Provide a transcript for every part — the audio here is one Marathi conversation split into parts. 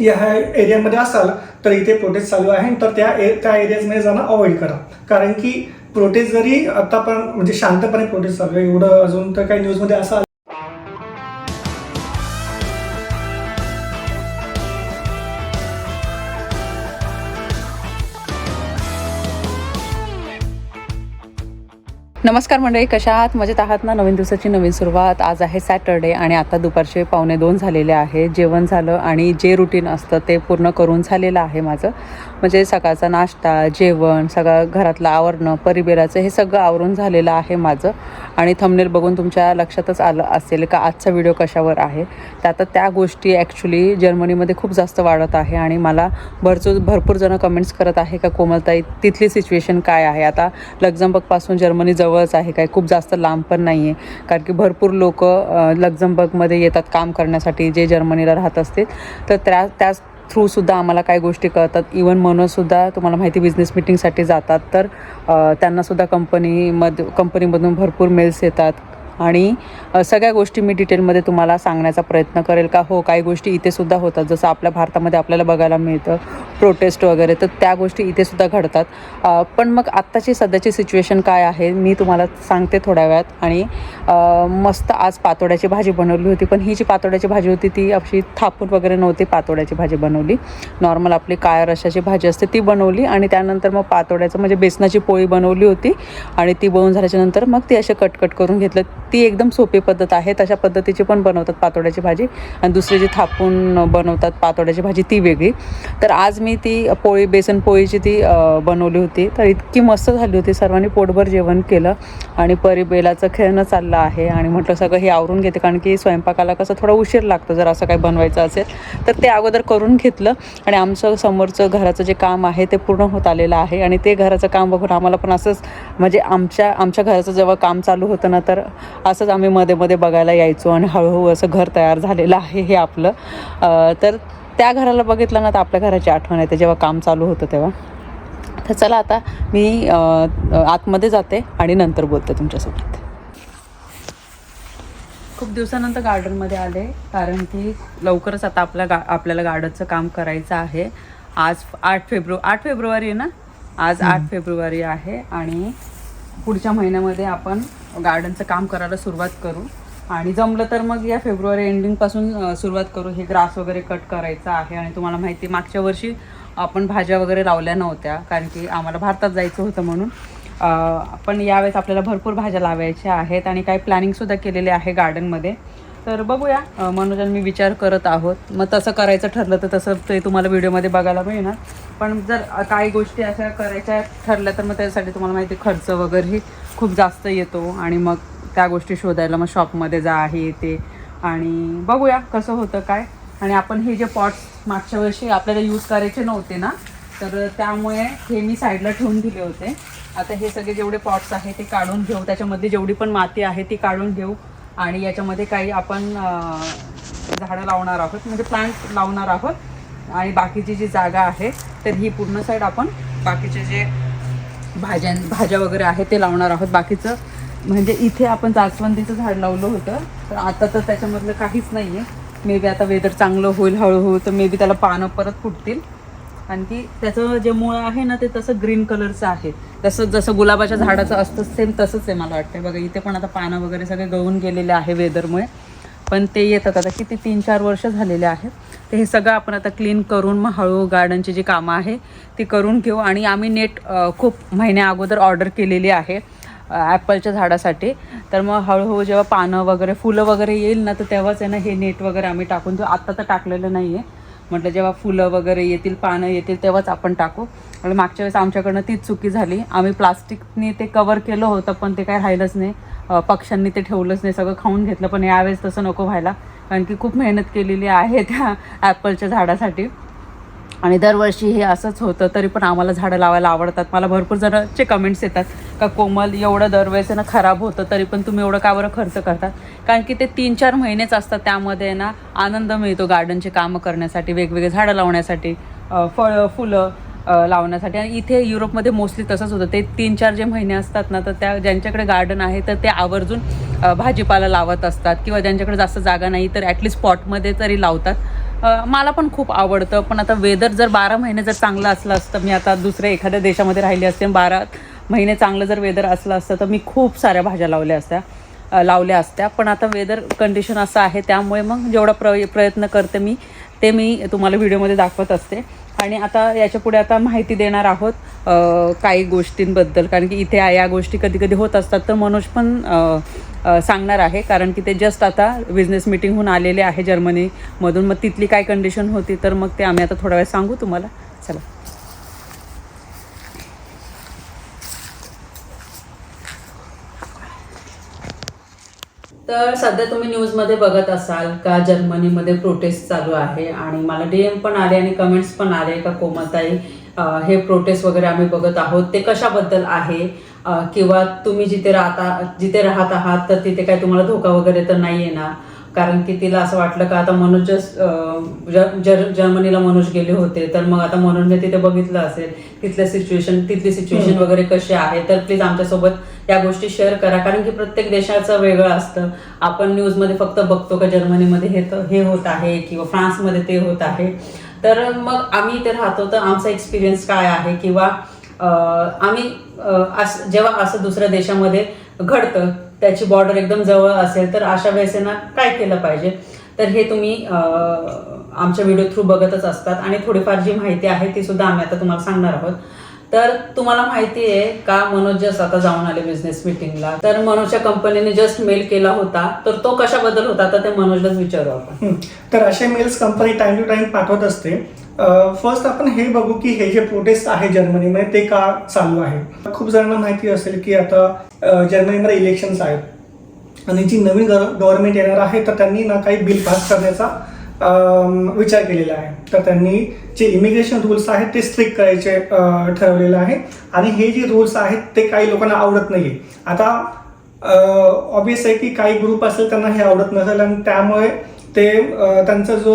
या एरियामध्ये असाल तर इथे प्रोटेस्ट चालू आहे तर त्या ए त्या एरियाजमध्ये जाणं अवॉइड करा. कारण की प्रोटेस्ट जरी आता पण म्हणजे शांतपणे प्रोटेस्ट चालू आहे एवढं अजून तर काही न्यूजमध्ये असं नमस्कार मंडळी कशा आहात? मजेत आहात ना? नवीन दिवसाची नवीन सुरुवात. आज आहे सॅटर्डे आणि आता दुपारचे पावणे दोन झालेले आहे. जेवण झालं आणि जे रुटीन असतं ते पूर्ण करून झालेलं आहे माझं. म्हणजे सकाळचा नाश्ता जेवण सगळं घरातलं आवरणं परिबेराचं हे सगळं आवरून झालेलं आहे माझं. आणि थंबनेल बघून तुमच्या लक्षातच आलं असेल का आजचा व्हिडिओ कशावर आहे? तर आता त्या गोष्टी ॲक्च्युली जर्मनीमध्ये खूप जास्त वाढत आहे आणि मला भरचूर भरपूर जणं कमेंट्स करत आहे का कोमलताई तिथली सिच्युएशन काय आहे? आता लक्झमबर्गपासून जर्मनी जवळच आहे काय? खूप जास्त लांब पण नाही आहे कारण की भरपूर लोक लक्झमबर्गमध्ये येतात काम करण्यासाठी जे जर्मनीला राहत असतील. तर त्या त्याच थ्रूसुद्धा आम्हाला काही गोष्टी कळतात. इवन म्हणूनसुद्धा तुम्हाला माहिती बिझनेस मिटिंगसाठी जातात. तर त्यांनासुद्धा कंपनीमध्ये कंपनीमधून भरपूर मेल्स येतात. आणि सगळ्या गोष्टी मी डिटेलमध्ये तुम्हाला सांगण्याचा प्रयत्न करेल का? हो काही गोष्टी इथेसुद्धा होतात. जसं आपल्या भारतामध्ये आपल्याला बघायला मिळतं प्रोटेस्ट वगैरे तर त्या गोष्टी इथेसुद्धा घडतात. पण मग आत्ताची सध्याची सिच्युएशन काय आहे मी तुम्हाला सांगते थोड्या वेळात. आणि मस्त आज पातोड्याची भाजी बनवली होती पण ही जी पातोड्याची भाजी होती ती अशी थापून वगैरे नव्हती पातोड्याची भाजी बनवली. नॉर्मल आपली काळ्या रशाची भाजी असते ती बनवली. आणि त्यानंतर मग पातोड्याचं म्हणजे बेसनाची पोळी बनवली होती. आणि ती बनवून झाल्याच्यानंतर मग ती असे कटकट करून घेतलं. ती एकदम सोपी पद्धत आहे. तशा पद्धतीची पण बनवतात पातोड्याची भाजी. आणि दुसरी जी थापून बनवतात पातोड्याची भाजी ती वेगळी. तर आज मी ती पोळी बेसन पोळीची ती बनवली होती. तर इतकी मस्त झाली होती. सर्वांनी पोटभर जेवण केलं. आणि परी बेलाचं खेळणं चाललं आहे. आणि म्हटलं सगळं हे आवरून घेते. कारण की स्वयंपाकाला कसं थोडा उशीर लागतो जर असं काही बनवायचं असेल. तर ते अगोदर करून घेतलं. आणि आमचं समोरचं घराचं जे काम आहे ते पूर्ण होत आलेलं आहे. आणि ते घराचं काम बघून आम्हाला पण असंच म्हणजे आमच्या आमच्या घराचं जेव्हा काम चालू होतं ना तर असंच आम्ही मध्ये मध्ये बघायला यायचो आणि हळूहळू असं घर तयार झालेलं आहे हे आपलं. तर त्या घराला बघितलं ना तर आपल्या घराची आठवण येते जेव्हा काम चालू होतं तेव्हा. तर चला आता मी आतमध्ये जाते आणि नंतर बोलते तुमच्यासोबत. खूप दिवसानंतर गार्डनमध्ये आले कारण की लवकरच आता आपल्या गा आपल्याला गार्डनचं काम करायचं आहे. आज आठ फेब्रु आठ फेब्रुवारी आहे ना? आज आठ फेब्रुवारी आहे आणि पुढच्या महिन्यामध्ये आपण गार्डनचं काम करायला सुरुवात करू. आणि जमलं तर मग या फेब्रुवारी एंडिंगपासून सुरुवात करू. हे ग्रास वगैरे कट करायचं आहे आणि तुम्हाला माहिती मागच्या वर्षी आपण भाज्या वगैरे लावल्या नव्हत्या कारण की आम्हाला भारतात जायचं होतं म्हणून. पण यावेळेस आपल्याला भरपूर भाज्या लावायच्या आहेत आणि काही प्लॅनिंगसुद्धा केलेले आहे गार्डनमध्ये तर बघूया. मनोज आणि मी विचार करत आहोत. मग तसं करायचं ठरलं तर तसं ते तुम्हाला व्हिडिओमध्ये बघायला मिळणार. पण जर काही गोष्टी अशा करायच्या ठरल्या तर मग त्यासाठी तुम्हाला माहिती आहे, खर्च वगैरेही खूप जास्त येतो. आणि मग त्या गोष्टी शोधायला मग शॉपमध्ये जा आहे ते. आणि बघूया कसं होतं काय. आणि आपण हे जे पॉट्स मागच्या वर्षी आपल्याला यूज करायचे नव्हते ना तर त्यामुळे हे मी साईडला ठेवून दिले होते. आता हे सगळे जेवढे पॉट्स आहे ते काढून घेऊ. त्याच्यामध्ये जेवढी पण माती आहे ती काढून घेऊ. आणि याच्यामध्ये काही आपण झाडं लावणार आहोत म्हणजे प्लांट लावणार आहोत. आणि बाकीची जी जागा आहे तर ही पूर्ण साईड आपण बाकीचे जे भाज्या भाज्या वगैरे आहे ते लावणार आहोत. बाकीचं म्हणजे इथे आपण जास्वंदीचं झाड लावलं होतं तर आता तर त्याच्यामधलं काहीच नाही आहे मे बी आता वेदर चांगलं होईल हळूहळू तर मे बी त्याला पानं परत फुटतील. आणि ती त्याचं जे मुळं आहे ना ते तसं ग्रीन कलरचं आहे. तसं जसं गुलाबाच्या झाडाचं असतं सेम तसंच आहे मला वाटतं बघा इथे पण आता पानं वगैरे सगळे गळून गेलेले आहे वेदरमुळे पण ते येतात आता. किती तीन चार वर्ष झालेले आहेत. तर हे सगळं आपण आता क्लीन करून मग हळू गार्डनची जी कामं आहे ती करून घेऊ. आणि आम्ही नेट खूप महिन्या अगोदर ऑर्डर केलेली आहे ॲपलच्या झाडासाठी. तर मग हळूहळू जेव्हा पानं वगैरे फुलं वगैरे येईल ना तर तेव्हाच आहे ना हे नेट वगैरे आम्ही टाकून देऊ. आत्ता तर टाकलेलं नाही आहे म्हटलं जेव्हा फुलं वगैरे येतील पानं येतील तेव्हाच आपण टाकू. आणि मागच्या वेळेस आमच्याकडनं तीच चुकी झाली. आम्ही प्लास्टिकने ते कवर केलं होतं पण ते काय राहिलंच नाही. पक्ष्यांनी ते ठेवलंच नाही सगळं खाऊन घेतलं पण यावेळेस तसं नको व्हायला. कारण की खूप मेहनत केलेली आहे त्या ॲपलच्या झाडासाठी. आणि दरवर्षी हे असंच होतं तरी पण आम्हाला झाडं लावायला आवडतात. मला भरपूर जणांचे कमेंट्स येतात का कोमल एवढं दरवेळेस ना खराब होतं तरी पण तुम्ही एवढं का बरं खर्च करतात? कारण की ते तीन चार महिनेच असतात त्यामध्ये आहे ना आनंद मिळतो गार्डनचे कामं करण्यासाठी वेगवेगळे झाडं लावण्यासाठी फळं फुलं लावण्यासाठी. आणि इथे युरोपमध्ये मोस्टली तसंच होतं. ते तीन चार जे महिने असतात ना तर त्या ज्यांच्याकडे गार्डन आहे तर ते आवर्जून भाजीपाला लावत असतात. किंवा ज्यांच्याकडे जास्त जागा नाही तर ॲटलिस्ट पॉटमध्ये तरी लावतात. मला पण खूप आवडतं. पण आता वेदर जर बारा महिने जर चांगलं असलं असतं मी आता दुसऱ्या एखाद्या देशामध्ये राहिली असते बारा महिने चांगलं जर वेदर असलं असतं तर मी खूप साऱ्या भाज्या लावल्या असत्या लावल्या असत्या. पण आता वेदर कंडिशन असं आहे त्यामुळे मग जेवढा प्र प्रयत्न करते मी ते मी तुम्हाला व्हिडिओमध्ये दाखवत असते. आणि आता याच्यापुढे आता माहिती देणार आहोत काही गोष्टींबद्दल. कारण की इथे या गोष्टी कधी कधी होत असतात तर मनोज पण सांगणार आहे. कारण की ते जस्ट आता बिझनेस मिटिंगहून आलेले आहे जर्मनीमधून. मग तिथली काय कंडिशन होती तर मग ते आम्ही आता थोडा वेळ सांगू तुम्हाला. चला. तर सध्या तुम्ही न्यूजमध्ये बघत असाल का जर्मनीमध्ये प्रोटेस्ट चालू आहे? आणि मला डीएम पण आले आणि कमेंट्स पण आले का कोमताई हे प्रोटेस्ट वगैरे आम्ही बघत आहोत. ते कशाबद्दल आहे? किंवा तुम्ही जिथे राहता जिथे राहत आहात तर तिथे काय तुम्हाला धोका वगैरे तर नाही येणार. कारण की तिला असं वाटलं का आता मनोज जर जर्मनीला मनोज गेले होते तर मग आता मनोजने तिथे बघितलं असेल तिथलं सिच्युएशन तिथली सिच्युएशन. वगैरे कशी आहे तर प्लीज आमच्यासोबत या गोष्टी शेअर करा. कारण की प्रत्येक देशाचं वेगळं असतं. आपण न्यूजमध्ये फक्त बघतो का जर्मनीमध्ये हे तर हे होत आहे किंवा फ्रान्समध्ये ते होत आहे. तर मग आम्ही इथे राहतो तर आमचा एक्सपिरियन्स काय आहे? किंवा आम्ही जेव्हा असं दुसऱ्या देशामध्ये घडतं त्याची बॉर्डर एकदम जवळ असेल तर अशा वेळेस ना काय केलं पाहिजे? तर हे तुम्ही आमच्या व्हिडिओ थ्रू बघतच असतात. आणि थोडीफार जी माहिती आहे ती सुद्धा आम्ही आता तुम्हाला सांगणार आहोत. तर तुम्हाला माहिती आहे का मनोज जस्ट आता जाऊन आले बिझनेस मिटिंगला तर मनोजच्या कंपनीने जस्ट मेल केला होता. तर तो कशाबद्दल होता तर ते मनोजलाच विचारू आपण. तर असे mails company time to time पाठवत असते. फर्स्ट आपण हे बघू की हे जे प्रोटेस्ट आहे जर्मनीमध्ये ते का चालू आहे खूप जणांना माहिती असेल की आता जर्मनीमध्ये इलेक्शन्स आहेत. आणि जी नवीन गव्हर्नमेंट येणार आहे तर त्यांनी ना काही बिल पास करण्याचा विचार केलेला आहे. तर त्यांनी जे इमिग्रेशन रूल्स आहेत ते स्ट्रिक्ट करायचे ठरवलेलं आहे. आणि हे जे रूल्स आहेत ते काही लोकांना आवडत नाही आता ऑबियस आहे की काही ग्रुप असेल त्यांना हे आवडत नसेल. आणि त्यामुळे ते त्यांचा जो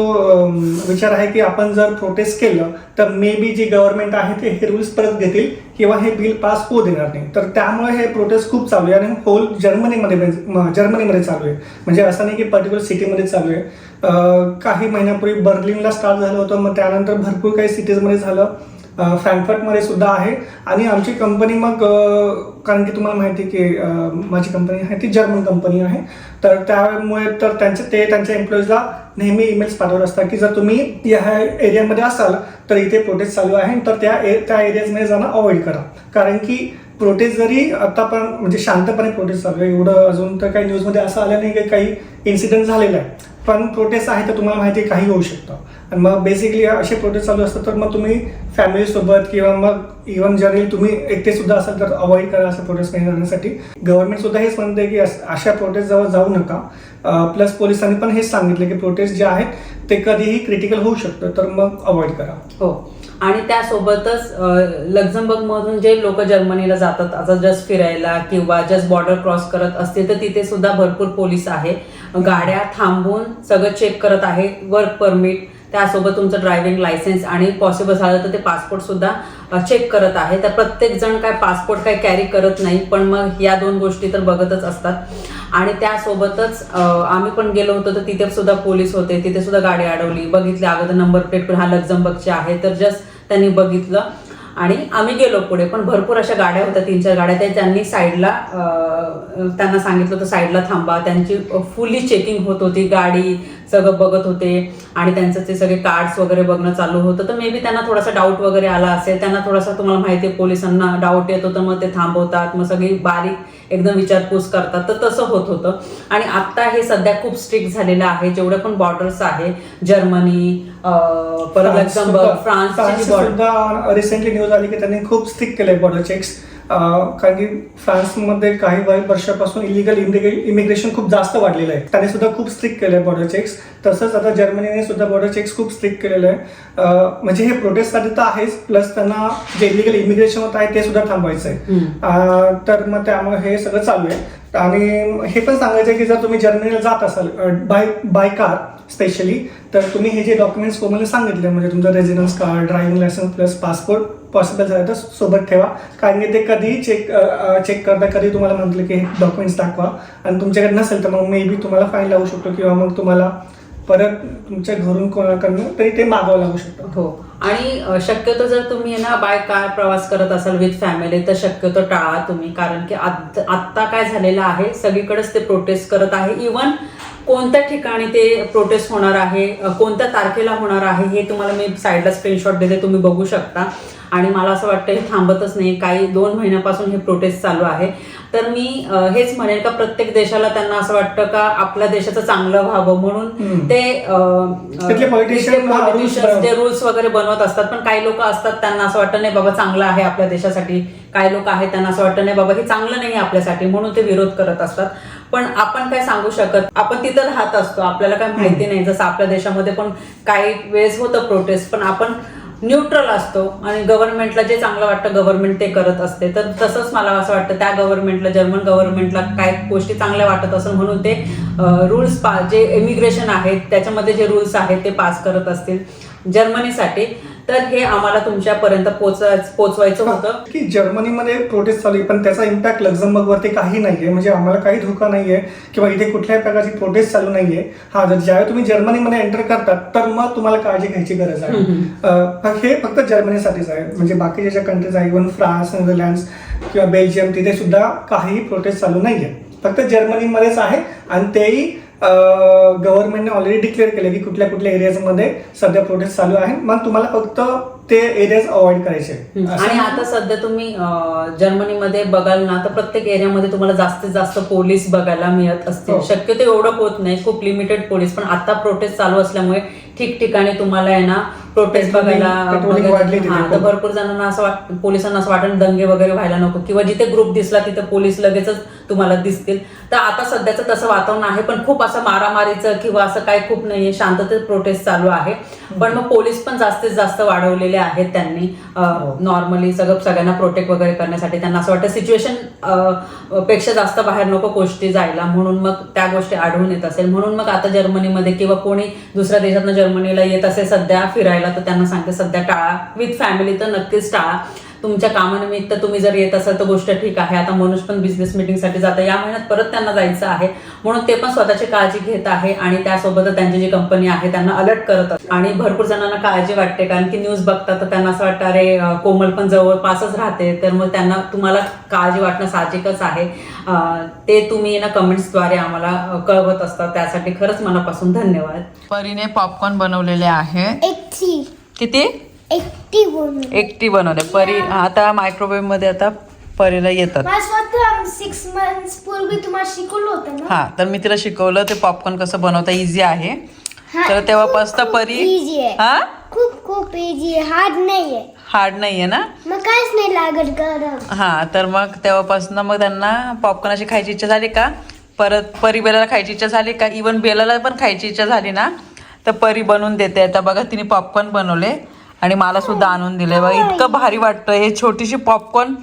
विचार आहे की आपण जर प्रोटेस्ट केलं तर मे बी जी गव्हर्नमेंट आहे ते हे रूल्स परत घेतील किंवा हे बिल पास होऊ देणार नाही. तर त्यामुळे हे प्रोटेस्ट खूप चालू आहे आणि होल जर्मनीमध्ये म्हणजे, जर्मनीमध्ये चालू आहे. म्हणजे असं नाही की पर्टिक्युलर सिटीमध्ये चालू आहे. काही महिन्यापूर्वी बर्लिनला स्टार्ट झालं होतं मग त्यानंतर भरपूर काही सिटीजमध्ये झालं. फ्रँकफर्टमध्ये सुद्धा आहे. आणि आमची कंपनी मग कारण की तुम्हाला माहिती की माझी कंपनी आहे ती जर्मन कंपनी आहे. तर त्यामुळे तर त्यांचे ते त्यांच्या एम्प्लॉईजला नेहमी ईमेल्स पाठवत असतात की जर तुम्ही या एरियामध्ये असाल तर इथे प्रोटेस्ट चालू आहे. तर त्या ए- त्या एरियाजमध्ये जाणं अवॉइड करा. कारण की प्रोटेस्ट जरी आता पण म्हणजे शांतपणे प्रोटेस्ट चालू आहे. एवढं अजून तर काही न्यूजमध्ये असं आलं नाही की काही इन्सिडेंट झालेला आहे. पण प्रोटेस्ट आहे तर तुम्हाला माहिती काही होऊ शकतं. आणि मग बेसिकली असे प्रोजेक्ट चालू असतात तर मग तुम्ही फॅमिलीसोबत किंवा मग इव्हन जरी तुम्ही एकटे सुद्धा असाल तर अवॉइड करा असं प्रोटेस्ट नाही जाण्यासाठी गव्हर्नमेंट सुद्धा हेच म्हणते की अशा प्रोटेस्ट जवळ जाऊ नका. प्लस पोलिसांनी पण हेच सांगितलं की प्रोटेस्ट जे आहेत ते कधीही क्रिटिकल होऊ शकतं तर मग अवॉइड करा. हो. आणि त्यासोबतच लक्झमबर्ग मधून जे लोक जर्मनीला जातात आता जस्ट फिरायला किंवा जस्ट बॉर्डर क्रॉस करत असतील तर तिथे सुद्धा भरपूर पोलीस आहे. गाड्या थांबून सगळं चेक करत आहे वर्क परमिट त्यासोबत तुमचं ड्रायव्हिंग लायसन्स आणि पॉसिबल झालं तर ते पासपोर्ट सुद्धा चेक करत आहे. तर प्रत्येक जण काय पासपोर्ट काय कॅरी करत नाही पण मग या दोन गोष्टी तर बघतच असतात. आणि त्यासोबतच आम्ही पण गेलो होतो तर तिथे सुद्धा पोलीस होते. तिथे सुद्धा गाडी अडवली. बघितली अगोदर नंबर प्लेट पण हा लक्झमबर्गचे आहे. तर जस्ट त्यांनी बघितलं. आणि आम्ही गेलो पुढे पण भरपूर अशा गाड्या होत्या तीन चार गाड्या. त्या त्यांनी साईडला त्यांना सांगितलं होतं साईडला थांबा. त्यांची फुली चेकिंग होत होती गाडी. सगळं बघत होते आणि त्यांचं ते सगळे कार्ड्स वगैरे बघणं चालू होतं. तर मे बी त्यांना थोडासा डाऊट वगैरे आला असेल त्यांना थोडासा तुम्हाला माहिती आहे पोलिसांना डाऊट येतो तर मग ते थांबवतात मग सगळी बारीक एकदम विचारपूस करतात. तर तसं होत होतं. आणि आता हे सध्या खूप स्ट्रिक्ट झालेलं आहे. जेवढे पण बॉर्डर्स आहे जर्मनी परत France Luxembourg France recently news आली की त्यांनी खूप स्ट्रिक्ट केलंय बॉर्डर चेक्स कारण की फ्रान्समध्ये काही वर्षापासून इलिगल इमिग्रेशन खूप जास्त वाढलेलं आहे. त्यांनी सुद्धा खूप स्ट्रिक्ट केलंय बॉर्डर चेक्स तसंच आता जर्मनीने सुद्धा बॉर्डर चेक्स खूप स्ट्रिक्ट केलेलं आहे. म्हणजे हे प्रोटेस्टसाठी तर आहेच प्लस त्यांना जे इलिगल इमिग्रेशन होत आहे ते सुद्धा थांबवायचं आहे. तर मग त्यामुळे हे सगळं चालू आहे. आणि हे पण सांगायचं आहे की जर तुम्ही जर्मनीला जात असाल बाय बाय कार स्पेशली तर तुम्ही हे जे डॉक्युमेंट्स तुम्हाला सांगितले म्हणजे तुमचं residence card driving licence plus passport possible झालं तर सोबत ठेवा. कारण की ते कधीही चेक चेक करता कधी तुम्हाला म्हटलं की हे डॉक्युमेंट्स दाखवा. आणि तुमच्याकडे नसेल तर मग मे बी तुम्हाला फाईन लावू शकतो किंवा मग तुम्हाला परत तुमच्या घरून कोणाकडनं तरी ते मागवावं लागू शकतं. हो. आणि शक्यतो जर तुम्ही ना बाय कार प्रवास करत असाल विथ फॅमिली तर शक्यतो टाळा तुम्ही. कारण की आत्ता काय झालेलं आहे सगळीकडेच ते प्रोटेस्ट करत आहे. इवन कोणत्या ठिकाणी ते प्रोटेस्ट होणार आहे कोणत्या तारखेला होणार आहे हे तुम्हाला मी साईडला स्क्रीनशॉट देते तुम्ही बघू शकता. आणि मला असं वाटतं हे थांबतच नाही काही दोन महिन्यापासून हे प्रोटेस्ट चालू आहे. तर मी हेच म्हणेन का प्रत्येक देशाला त्यांना असं वाटतं का आपल्या देशाचं चांगलं व्हावं म्हणून. ते रूल्स वगैरे बनवत असतात. पण काही लोक असतात त्यांना असं वाटतं नाही बाबा चांगलं आहे आपल्या देशासाठी काही लोक आहेत त्यांना असं वाटतं नाही बाबा हे चांगलं नाही आहे आपल्यासाठी म्हणून ते विरोध करत असतात. पण आपण काय सांगू शकत? आपण तिथं राहत असतो. आपल्याला काय माहिती नाही. जसं आपल्या देशामध्ये पण काही वेळेस होतं प्रोटेस्ट पण आपण न्यूट्रल असतो आणि गव्हर्नमेंटला जे चांगलं वाटतं गव्हर्नमेंट ते करत असते. तर तसंच मला असं वाटतं त्या गव्हर्नमेंटला जर्मन गव्हर्नमेंटला काय गोष्टी चांगल्या वाटत असेल म्हणून ते रूल्स पा जे इमिग्रेशन आहेत त्याच्यामध्ये जे रूल्स आहेत ते पास करत असतील. जर्मनीसाठी तर हे आम्हाला तुमच्यापर्यंत पोचवाय पोचवायचं होतं. की जर्मनीमध्ये प्रोटेस्ट चालू आहे पण त्याचा इम्पॅक्ट लक्झमबर्गवरती काही नाहीये. म्हणजे आम्हाला काही धोका नाहीये किंवा इथे कुठल्याही प्रकारची प्रोटेस्ट चालू नाहीये. हा जर ज्यावेळी तुम्ही जर्मनीमध्ये एंटर करतात तर मग तुम्हाला काळजी घ्यायची गरज आहे. हे फक्त जर्मनीसाठीच आहे. म्हणजे बाकीच्या ज्या कंट्रीज आहे इव्हन फ्रान्स नेदरलँड्स किंवा बेल्जियम तिथे सुद्धा काहीही प्रोटेस्ट चालू नाहीये. फक्त जर्मनीमध्येच आहे आणि तेही गव्हर्नमेंटने ऑलरेडी डिक्लेअर केले की कुठल्या कुठल्या एरियाजमध्ये सध्या प्रोटेस्ट चालू आहे मग तुम्हाला फक्त ते एरियाज अवॉइड करायचे आणि आता सध्या तुम्ही जर्मनीमध्ये बघाल ना तर प्रत्येक एरियामध्ये तुम्हाला जास्तीत जास्त पोलीस बघायला मिळत असतील. हो. शक्यतो एवढं होत नाही. खूप लिमिटेड पोलीस पण आता प्रोटेस्ट चालू असल्यामुळे ठिकठिकाणी तुम्हाला आहे ना प्रोटेस्ट बघायला वाढली तिथे हा, भरपूर जणांना असं वाट पोलिसांना असं वाटत दंगे वगैरे व्हायला नको. किंवा जिथे ग्रुप दिसला तिथे पोलीस लगेचच तुम्हाला दिसतील. तर आता सध्याचं तसं वातावरण आहे पण खूप असं मारामारीचं किंवा असं काही खूप नाहीये. शांततेत प्रोटेस्ट चालू आहे. पण मग पोलीस पण जास्तीत जास्त वाढवलेले आहेत त्यांनी. हो. नॉर्मली सगळं सगळ्यांना प्रोटेक्ट वगैरे करण्यासाठी त्यांना असं वाटतं. सिच्युएशनपेक्षा जास्त बाहेर नको गोष्टी जायला. म्हणून मग त्या गोष्टी आढळून येत असेल. म्हणून मग आता जर्मनीमध्ये किंवा कोणी दुसऱ्या देशातनं जर्मनीला येत असेल सध्या फिरायला तर त्यांना सांगते सध्या टाळा. विथ फॅमिली तर नक्कीच टाळा. तुमच्या कामानिमित्त तुम्ही जर येत असाल तर गोष्ट ठीक आहे. आता मनुष पण बिझनेस मिटिंगसाठी जातं. या महिन्यात परत त्यांना जायचं आहे. म्हणून ते पण स्वतःची काळजी घेत आहे आणि त्यासोबतच त्यांची जी कंपनी आहे त्यांना अलर्ट करत आहे. आणि भरपूर जणांना काळजी वाटते. कारण की न्यूज बघतात तर त्यांना असं वाटतं अरे कोमल पण जवळपासच राहते. तर मग त्यांना तुम्हाला काळजी वाटणं साहजिकच आहे. ते तुम्ही ना कमेंट्सद्वारे आम्हाला कळवत असतात. त्यासाठी खरंच मनापासून धन्यवाद. परीने पॉपकॉर्न बनवलेले आहे. किती? एकटी बनवले. परी आता मायक्रोवेव्हमध्ये आता परीला येतात. मला स्वतः सिक्स मंथ्स पूर्वी तुम्हाला शिकवलं होतं ना? हा तर मी तिला शिकवलं ते पॉपकॉर्न कसं बनवता इझी आहे. हा, तर तेव्हापासून खूप- परी easy आहे. हा? खूप खूप इझी आहे. हार्ड नाहीये. हार्ड नाहीये ना? मग काहीच नाही लागत गरम. हा तर मग तेव्हापासून मग त्यांना पॉपकॉर्न अशी खायची इच्छा झाली का? परत परी बेलाला खायची इच्छा झाली का? इवन बेलाला पण खायची इच्छा झाली ना? तर परी बनवून देते. आता बघा तिने पॉपकॉर्न बनवले. आणि मला सुद्धा आणून दिले. बघा इतकं भारी वाटतं हे छोटीशी पॉपकॉर्न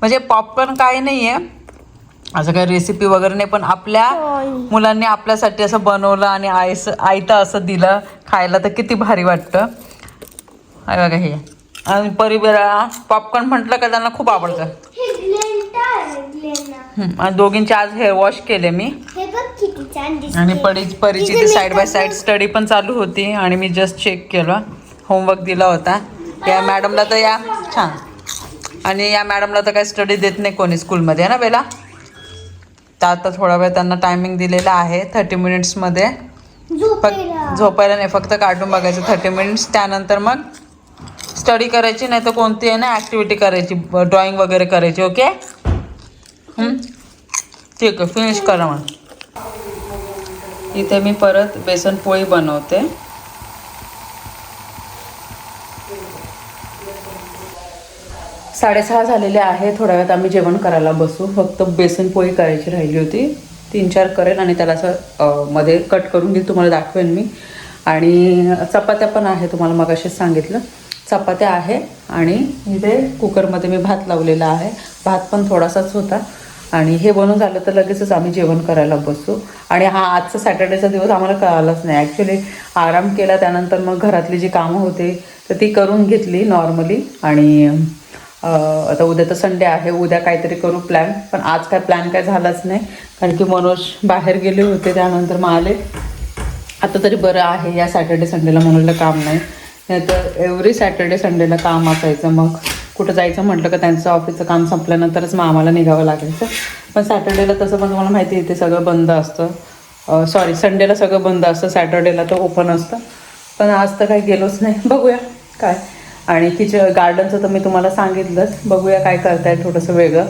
म्हणजे पॉपकॉर्न काय नाहीये. असं काही रेसिपी वगैरे नाही पण आपल्या मुलांनी आपल्यासाठी असं बनवलं आणि आईस आयतं असं दिलं खायला तर किती भारी वाटतं. आहे बघा हे. आणि परिवारा पॉपकॉर्न म्हटलं का त्यांना खूप आवडतं. हे आहे आणि दोघींचे आज हेअर वॉश केले मी. आणि परी परीची ती साईड बाय साईड स्टडी पण चालू होती आणि मी जस्ट चेक केलं. होमवर्क दिला होता. या मॅडमला तर या. छान. आणि या मॅडमला तर काही स्टडी देत नाही कोणी स्कूलमध्ये आहे ना बेला? तर आता थोडा वेळ त्यांना टायमिंग दिलेला आहे थर्टी मिनिट्समध्ये फक्त झोपायला नाही फक्त कार्टून बघायचं. थर्टी मिनिट्स त्यानंतर मग स्टडी करायची नाही तर कोणती आहे ना ॲक्टिव्हिटी करायची ड्रॉइंग वगैरे करायची ओके? ठीक आहे फिनिश करा मग इथे मी परत बेसन पोळी बनवते. साडेसहा झालेले आहे. थोड्या वेळात आम्ही जेवण करायला बसू. फक्त बेसन पोळी करायची राहिली होती. तीन चार करेन आणि त्याला असं मध्ये कट करून घेईल तुम्हाला दाखवेन मी. आणि चपात्या पण आहे तुम्हाला मग सांगितलं. चपात्या आहे. आणि इथे कुकरमध्ये मी भात लावलेला आहे. भात पण थोडासाच होता. आणि हे बनून झालं तर लगेचच आम्ही जेवण करायला बसू. आणि हा आजचा सॅटर्डेचा दिवस आम्हाला कळालाच नाही. ॲक्च्युली आराम केला. त्यानंतर मग घरातली जी कामं होते तर ती करून घेतली नॉर्मली आणि आता उद्या तर संडे आहे उद्या काहीतरी करू प्लॅन पण आज काय प्लॅन काय झालाच नाही. कारण की मनोज बाहेर गेले होते त्यानंतर मग आले. आता तरी बरं आहे या सॅटर्डे संडेला मनोजला काम नाही. नाहीतर एव्हरी सॅटर्डे संडेला काम असायचं मग. कुठं जायचं म्हटलं का त्यांचं ऑफिसचं काम संपल्यानंतरच मग आम्हाला निघावं लागायचं. पण सॅटर्डेला तसं पण तुम्हाला माहिती आहे ते सगळं बंद असतं. सॉरी संडेला सगळं बंद असतं सॅटर्डेला तर ओपन असतं. पण आज तर काही गेलोच नाही. बघूया काय. आणि किच गार्डनचं तर मी तुम्हाला सांगितलंच. बघूया काय करताय थोडंसं वेगळं.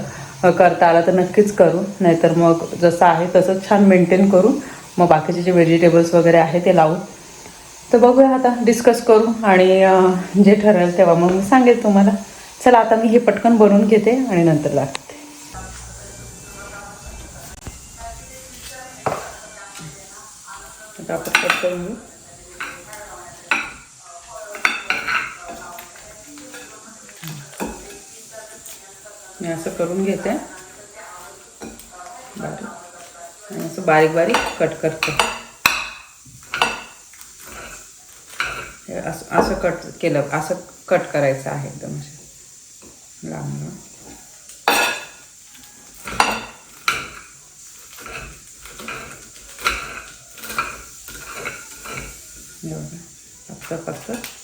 करता आलं तर नक्कीच करू. नाहीतर मग जसं आहे तसंच छान मेंटेन करू. मग बाकीचे जे व्हेजिटेबल्स वगैरे आहे ते लावू. तर बघूया आता डिस्कस करू. आणि जे ठरेल तेव्हा मग मी सांगेल तुम्हाला. चला आता मी हे पटकन बनवून घेते आणि नंतर लागते आता पटकन मी असं करून घेते. बारीक. आणि असं बारीक बारीक कट करते. असं असं कट केलं असं कट करायचं आहे एकदम असं. लांब लांब. फक्त फक्त.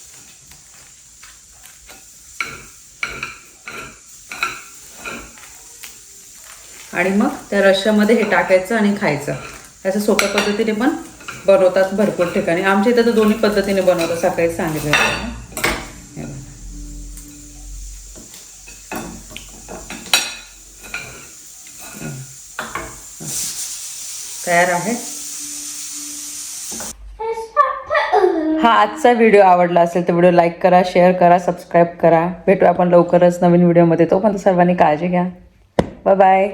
आणि मग त्या रश्श्यामध्ये हे टाकायचं आणि खायचं. असं सोप्या पद्धतीने पण बनवतात भरपूर ठिकाणी. आमच्या इथं तर दोन्ही पद्धतीने बनवतात सकाळी सांगितलं तयार आहे? हा आजचा व्हिडिओ आवडला असेल तर व्हिडिओ लाईक करा शेअर करा सबस्क्राईब करा. भेटू आपण लवकरच नवीन व्हिडिओमध्ये. तो पण सर्वांनी काळजी घ्या. Bye bye.